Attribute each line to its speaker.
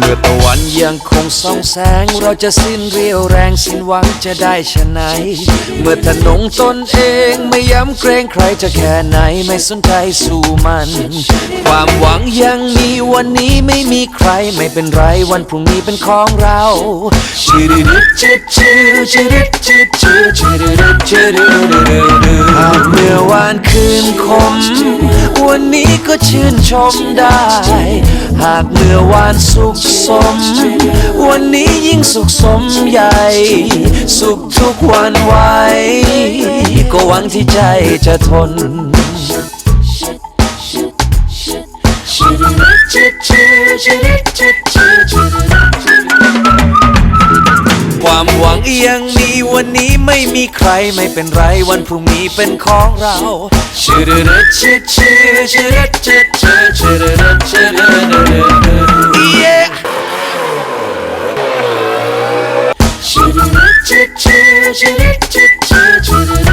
Speaker 1: มื่อตะวันยังคงส่องแสง เราจะสิ้นเรียวแรงสิ้นหวังจะได้ชนะไหน เมื่อทนงตนเองไม่ย้ำเกรงใครจะแค่ไหนไม่สนใจสู่มัน ความหวังยังมีวันนี้ไม่มีใครไม่เป็นไรวันพรุ่งนี้เป็นของเราชิริริชิชิชิริชิชิชิริริชิริริริหากเมื่อวานคืนคม วันนี้ก็ชื่นชมได้ หากเมื่อวานสุขสม วันนี้ยิ่งสุขสมใหญ่ สุขทุกวันไว้ก็หวังที่ใจจะทนค เอียังมีวันนี้ไม่มีใครไม่เป็นไรวันพรุ่งนี้เป็นของเราชื่อเดชื่อชื่อชื่อชื่อชื่อชื่อชื่อ yeah ชื่อชื่อชื่อชื่อ